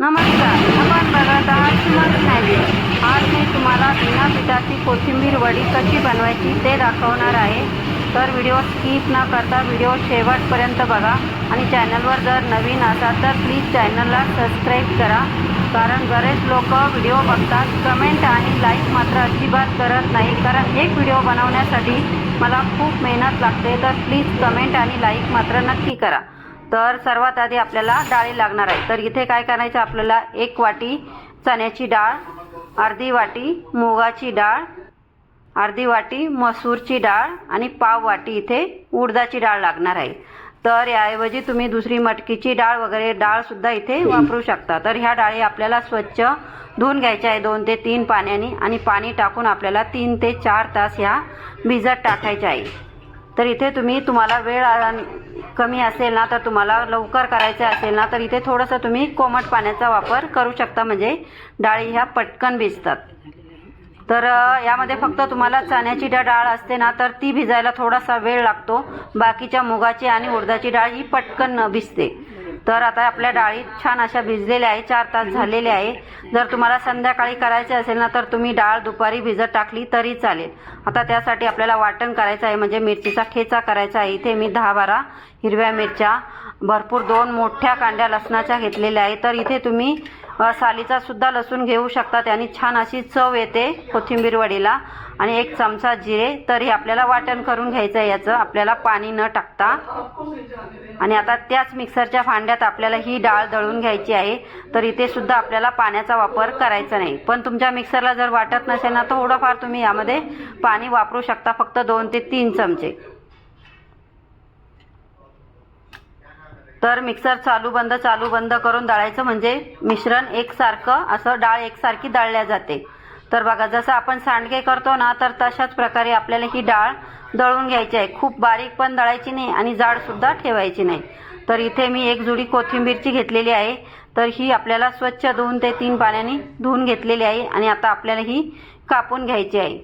नमस्कार. आपण बघत आहात सुमन आज मी तुम्हाला बिना पिठाची कोथिंबीर वडी कशी बनवायची ते दाखवणार आहे. तर व्हिडिओ स्किप न करता व्हिडिओ शेवटपर्यंत बघा. आणि चॅनलवर जर नवीन असाल तर प्लीज चॅनलला सबस्क्राईब करा. कारण बरेच लोक व्हिडिओ बघतात कमेंट आणि लाईक मात्र अजिबात करत नाही. कारण एक व्हिडिओ बनवण्यासाठी मला खूप मेहनत लागते. तर प्लीज कमेंट आणि लाईक मात्र नक्की करा. तर सर्वात आधी आपल्याला डाळी लागणार आहे. तर इथे काय करायचं? आपल्याला एक वाटी चण्याची डाळ अर्धी वाटी मुगाची डाळ अर्धी वाटी मसूरची डाळ आणि पाव वाटी इथे उडदाची डाळ लागणार आहे. तर याऐवजी तुम्ही दुसरी मटकीची डाळ वगैरे डाळ सुद्धा इथे वापरू शकता. तर ह्या डाळी आपल्याला स्वच्छ धुवून घ्यायच्या आहे. दोन ते तीन पाण्याने आणि पाणी टाकून आपल्याला तीन ते चार तास ह्या भिजत टाकायच्या आहे. तर इथे तुम्ही तुम्हाला वेळ कमी असेल ना तर तुम्हाला लवकर करायचं असेल ना तर इथे थोडंसं तुम्ही कोमट पाण्याचा वापर करू शकता. म्हणजे डाळी ह्या पटकन भिजतात. तर यामध्ये फक्त तुम्हाला चण्याची डाळ असते ना तर ती भिजायला थोडासा वेळ लागतो. बाकीच्या मुगाची आणि उडदाची डाळ ही पटकन भिजते. तर आता आपल्या डाळी छान अशा भिजलेल्या आहे चार तास झालेले आहे जर तुम्हाला संध्याकाळी करायचे असेल ना तर तुम्ही डाळ दुपारी भिजत टाकली तरी चालेल. आता त्यासाठी आपल्याला वाटण करायचं आहे म्हणजे मिरचीचा ठेचा करायचा आहे. इथे मी दहा बारा हिरव्या मिरच्या भरपूर दोन मोठ्या कांड्या लसणाच्या घेतलेल्या आहे तर इथे तुम्ही सालीचा सुद्धा लसूण घेऊ शकता. त्याने छान अशी चव येते कोथिंबीर वडीला. आणि एक चमचा जिरे. तर हे आपल्याला वाटण करून घ्यायचं आहे याचं. आपल्याला पाणी न टाकता. आणि आता त्याच मिक्सरच्या भांड्यात आपल्याला ही डाळ दळून घ्यायची आहे. तर इथे सुद्धा आपल्याला पाण्याचा वापर करायचा नाही. पण तुमच्या मिक्सरला जर वाटत नसेल ना थोडंफार तुम्ही यामध्ये पाणी वापरू शकता. फक्त दोन ते तीन चमचे. तर मिक्सर चालू बंद चालू बंद करून दळायचं म्हणजे मिश्रण एकसारखं असं डाळ एकसारखी दळल्या जाते. तर बघा जसं आपण सांडगे करतो ना तर तशाच प्रकारे आपल्याला ही डाळ दळून घ्यायची आहे. खूप बारीक पण दळायची नाही आणि जाड सुद्धा ठेवायची नाही. तर इथे मी एक जुडी कोथिंबीरची घेतलेली आहे. तर ही आपल्याला स्वच्छ दोन ते तीन पाण्याने धुवून घेतलेली आहे आणि आता आपल्याला ही कापून घ्यायची आहे.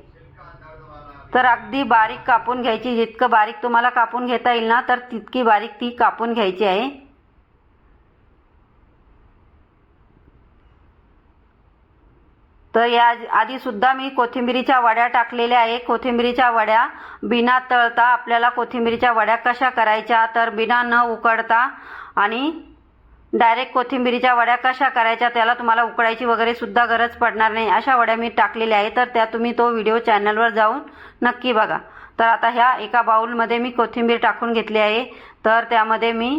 तर अगदी बारीक कापून घ्यायची. जितकं बारीक तुम्हाला कापून घेता येईल ना तर तितकी बारीक ती कापून घ्यायची आहे. तर या आधी सुद्धा मी कोथिंबिरीच्या वड्या टाकलेल्या आहे कोथिंबिरीच्या वड्या बिना तळता आपल्याला कोथिंबिरीच्या वड्या कशा करायच्या तर बिना न उकडता आणि डायरेक्ट कोथिंबिरीच्या वड्या कशा करायच्या त्याला तुम्हाला उकडायची वगैरे सुद्धा गरज पडणार नाही. अशा वड्या मी टाकलेल्या आहे तर त्या तुम्ही तो व्हिडिओ चॅनलवर जाऊन नक्की बघा. तर आता ह्या एका बाउलमध्ये मी कोथिंबीर टाकून घेतली आहे. तर त्यामध्ये मी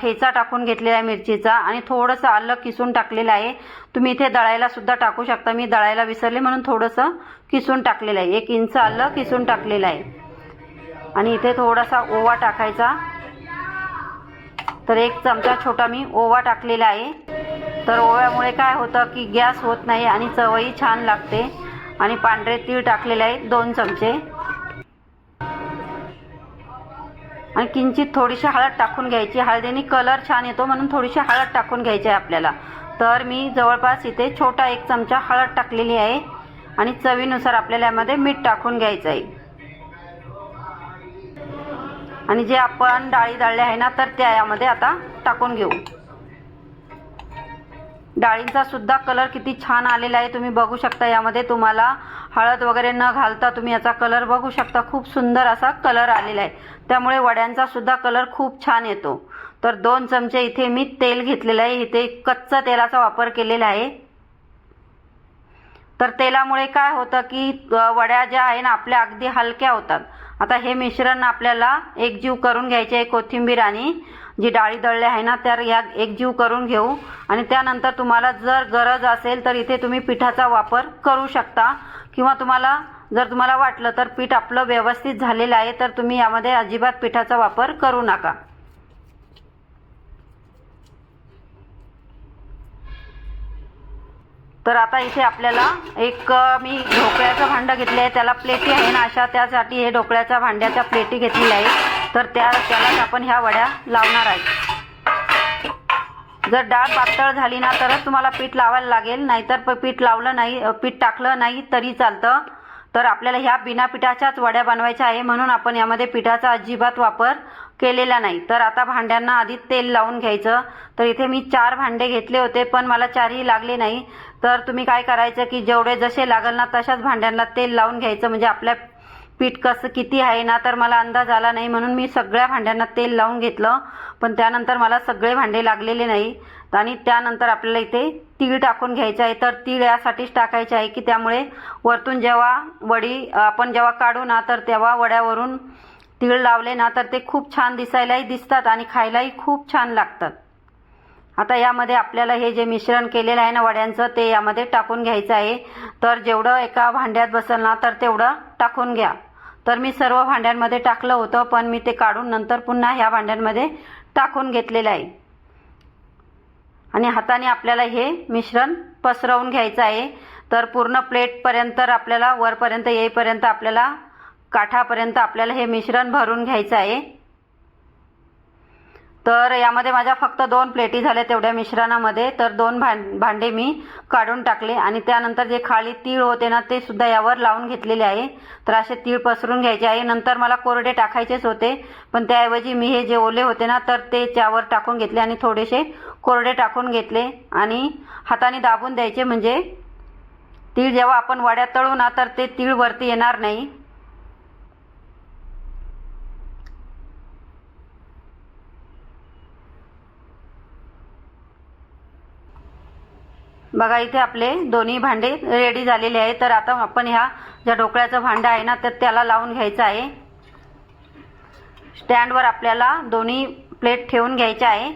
ठेचा टाकून घेतलेला आहे मिरचीचा आणि थोडंसं आलं किसून टाकलेलं आहे. तुम्ही इथे दळायला सुद्धा टाकू शकता. मी दळायला विसरले म्हणून थोडंसं किसून टाकलेलं आहे. एक इंच आलं किसून टाकलेलं आहे. आणि इथे थोडासा ओवा टाकायचा. तर एक चमचा छोटा मी ओवा टाकलेला आहे. तर ओव्यामुळे काय होतं की गॅस होत नाही आणि चवही छान लागते. आणि पांढरे तीळ टाकलेले आहेत दोन चमचे. आणि किंचित थोडीशी हळद टाकून घ्यायची. हळदीने कलर छान येतो म्हणून थोडीशी हळद टाकून घ्यायची आहे आपल्याला. तर मी जवळपास इथे छोटा एक चमचा हळद टाकलेली आहे. आणि चवीनुसार आपल्याला यामध्ये मीठ टाकून घ्यायचं आहे. आणि जे आपण डाळी दळल्या आहे ना तर त्या यामध्ये आता टाकून घेऊ. डाळींचा सुद्धा कलर किती छान आलेला आहे तुम्ही बघू शकता यामध्ये. तुम्हाला हळद वगैरे न घालता तुम्ही याचा कलर बघू शकता. खूप सुंदर असा कलर आलेला आहे. त्यामुळे वड्यांचा सुद्धा कलर खूप छान येतो. तर दोन चमचे इथे मी तेल घेतलेलं आहे. इथे कच्चा तेलाचा वापर केलेला आहे. तर तेलामुळे काय होतं की वड्या ज्या आहे ना आपल्या अगदी हलक्या होतात. आता हे मिश्रण आपल्याला एकजीव करून घ्यायचे आहे कोथिंबीर आणि जी डाळी दळल्या आहे ना त्या या एकजीव करून घेऊ. आणि त्यानंतर तुम्हाला जर गरज असेल तर इथे तुम्ही पिठाचा वापर करू शकता. किंवा तुम्हाला जर तुम्हाला वाटलं तर पीठ आपलं व्यवस्थित झालेलं आहे तर तुम्ही यामध्ये अजिबात पिठाचा वापर करू नका. तर आता इथे आपल्याला एक मी ढोकळ्याचं भांडं घेतलं आहे. त्याला प्लेटी आहे ना अशा त्यासाठी हे ढोकळ्याच्या भांड्याच्या प्लेटी घेतलेल्या आहे. तर त्या त्यालाच आपण ह्या वड्या लावणार आहे. जर डाळ पातळ झाली ना तरच तुम्हाला पीठ लावायला लागेल. नाहीतर पीठ लावलं नाही पीठ टाकलं नाही तरी चालतं. तर आपल्याला ह्या बिना पिठाच्याच वड्या बनवायच्या आहे म्हणून आपण यामध्ये पिठाचा अजिबात वापर केलेला नाही. तर आता भांड्यांना आधी तेल लावून घ्यायचं. तर इथे मी चार भांडे घेतले होते पण मला चारही लागले नाही. तर तुम्ही काय करायचं की जेवढे जसे लागल ना तशाच भांड्यांना तेल लावून घ्यायचं. म्हणजे आपल्या पीठ कसं किती आहे ना तर मला अंदाज आला नाही म्हणून मी सगळ्या भांड्यांना तेल लावून घेतलं. पण त्यानंतर मला सगळे भांडे लागलेले नाही. आणि त्यानंतर आपल्याला इथे तीळ टाकून घ्यायचं आहे. तर तीळ यासाठीच टाकायचे आहे की त्यामुळे वरतून जेव्हा वडी आपण जेव्हा काढू ना तर तेव्हा वड्यावरून तीळ लावले ना तर ते खूप छान दिसायलाही दिसतात आणि खायलाही खूप छान लागतात. आता यामध्ये आपल्याला हे जे मिश्रण केलेलं आहे ना वड्यांचं ते यामध्ये टाकून घ्यायचं आहे. तर जेवढं एका भांड्यात बसेल ना तर तेवढं टाकून घ्या. तर मी सर्व भांड्यांमध्ये टाकलं होतं पण मी ते काढून नंतर पुन्हा ह्या भांड्यांमध्ये टाकून घेतलेलं आहे. आणि हाताने आपल्याला हे मिश्रण पसरवून घ्यायचं आहे. तर पूर्ण प्लेटपर्यंत आपल्याला वरपर्यंत येईपर्यंत आपल्याला काठापर्यंत आपल्याला हे मिश्रण भरून घ्यायचं आहे. तर यामध्ये माझ्या फक्त दोन प्लेटी झाल्या तेवढ्या मिश्रणामध्ये. तर दोन भां भांडे मी काढून टाकले आणि त्यानंतर जे खाली तीळ होते ना ते सुद्धा यावर लावून घेतलेले आहे. तर असे तीळ पसरून घ्यायचे आहे. नंतर मला कोरडे टाकायचेच होते. पण त्याऐवजी मी हे जे ओले होते ना तर ते त्यावर टाकून घेतले आणि थोडेसे कोरडे टाकून घेतले आणि हाताने दाबून द्यायचे म्हणजे तीळ जेव्हा आपण वड्यात तळू ना तर ते तीळ वरती येणार नाही. बघा इथे आपले दोन्ही भांडे रेडी झालेले आहे तर आता आपण ह्या ज्या ढोकळ्याचं भांडं आहे ना तर त्याला लावून घ्यायचं आहे. स्टँडवर आपल्याला दोन्ही प्लेट ठेवून घ्यायच्या आहे.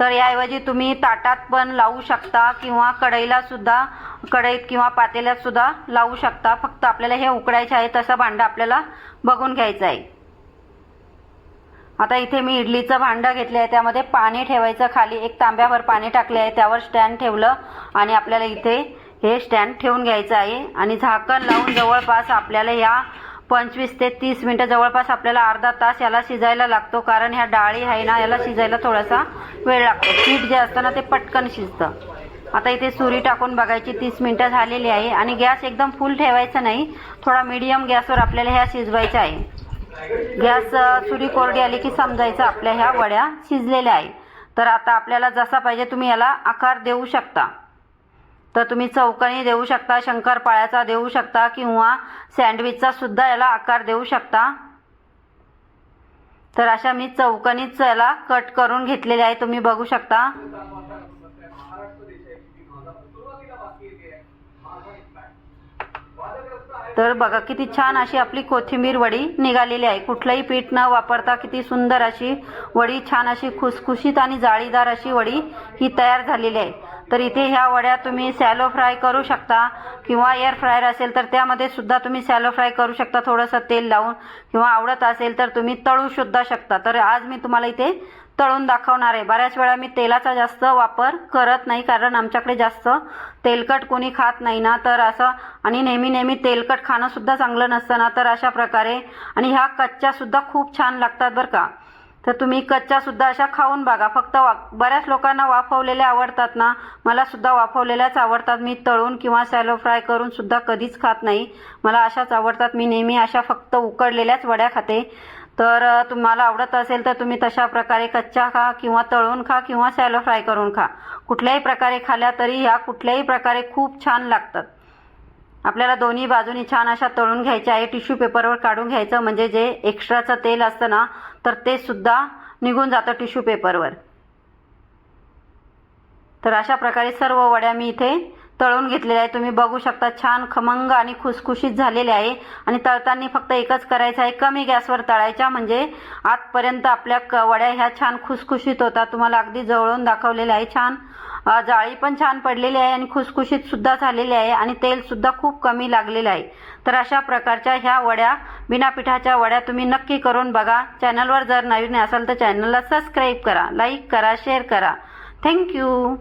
तर याऐवजी तुम्ही ताटात पण लावू शकता किंवा कढईला सुद्धा कढईत किंवा पातेल्यात सुद्धा लावू शकता. फक्त आपल्याला हे उकडायचे आहे तसं भांडं आपल्याला बघून घ्यायचं आहे. आता इथे मी इडलीचं भांडं घेतलं आहे त्यामध्ये पाणी ठेवायचं. खाली एक तांब्यावर पाणी टाकले आहे त्यावर स्टँड ठेवलं आणि आपल्याला इथे हे स्टँड ठेवून घ्यायचं आहे. आणि झाकण लावून जवळपास आपल्याला या पंचवीस ते तीस मिनटं जवळपास आपल्याला अर्धा तास याला शिजायला लागतो कारण ह्या डाळी आहे ना याला शिजायला थोडासा वेळ लागतो. पीठ जे असतं ना ते पटकन शिजतं. आता इथे सुरी टाकून बघायची तीस मिनटं झालेली आहे आणि गॅस एकदम फुल ठेवायचा नाही थोडा मीडियम गॅसवर आपल्याला ह्या शिजवायच्या आहे. गॅस सुरी कोरडी आली की समजायचं आपल्या ह्या वड्या शिजलेल्या आहे तर आता आपल्याला जसा पाहिजे तुम्ही याला आकार देऊ शकता. तर तुम्ही चौकणी देऊ शकता शंकरपाळ्याचा देऊ शकता किंवा सँडविचचा सुद्धा याला आकार देऊ शकता. तर अशा मी चौकणीच याला कट करून घेतलेले आहे तुम्ही बघू शकता. तर बघा किती छान अशी आपली कोथिंबीर वडी निघालेली आहे. कुठलंही पीठ न वापरता किती सुंदर अशी वडी छान अशी खुसखुशीत आणि जाळीदार अशी वडी ही तयार झालेली आहे. तर इथे ह्या वड्या तुम्ही सॅलो फ्राय करू शकता. किंवा एअर फ्रायर असेल तर त्यामध्ये सुद्धा तुम्ही सॅलो फ्राय करू शकता. थोडंसं तेल लावून किंवा आवडत असेल तर तुम्ही तळू सुद्धा शकता. तर आज मी तुम्हाला इथे तळून दाखवणार आहे. बऱ्याच वेळा मी तेलाचा जास्त वापर करत नाही कारण आमच्याकडे जास्त तेलकट कोणी खात नाही ना. तर असं आणि नेहमी नेहमी तेलकट खाणं सुद्धा चांगलं नसतं ना. तर अशा प्रकारे आणि ह्या कच्च्या सुद्धा खूप छान लागतात बरं का. तर तुम्ही कच्च्या सुद्धा अशा खाऊन बघा. फक्त वा बऱ्याच लोकांना वाफवलेल्या आवडतात ना. मला सुद्धा वाफवलेल्याच आवडतात. मी तळून किंवा सॅलो फ्राय करून सुद्धा कधीच खात नाही. मला अशाच आवडतात. मी नेहमी अशा फक्त उकडलेल्याच वड्या खाते. तर तुम्हाला आवडत असेल तर तुम्ही तशा प्रकारे कच्च्या खा किंवा तळून खा किंवा सॅलो फ्राय करून खा. कुठल्याही प्रकारे खाल्या तरी ह्या कुठल्याही प्रकारे खूप छान लागतात. आपल्याला दोन्ही बाजूनी छान अशा तळून घ्यायच्या आहे टिश्यू पेपरवर काढून घ्यायचं म्हणजे जे एक्स्ट्राचं तेल असतं ना तर ते सुद्धा निघून जातं टिश्यू पेपरवर. तर अशा प्रकारे सर्व वड्या मी इथे तळून घेतलेल्या आहे तुम्ही बघू शकता छान खमंग आणि खुसखुशीत झालेले आहे. आणि तळताना फक्त एकच करायचं आहे कमी गॅसवर तळायच्या म्हणजे आतपर्यंत आपल्या क वड्या ह्या छान खुसखुशीत होतात. तुम्हाला अगदी जवळून दाखवलेल्या आहे छान जाळी पण छान पडलेली आहे आणि खुसखुशीत सुद्धा झालेली आहे आणि तेल सुद्धा खूप कमी लागलेलं आहे. तर अशा प्रकारच्या ह्या वड्या बिना पिठाच्या वड्या तुम्ही नक्की करून बघा. चॅनलवर जर नवीन असाल तर चॅनलला सबस्क्राईब करा लाईक करा शेअर करा. थँक्यू.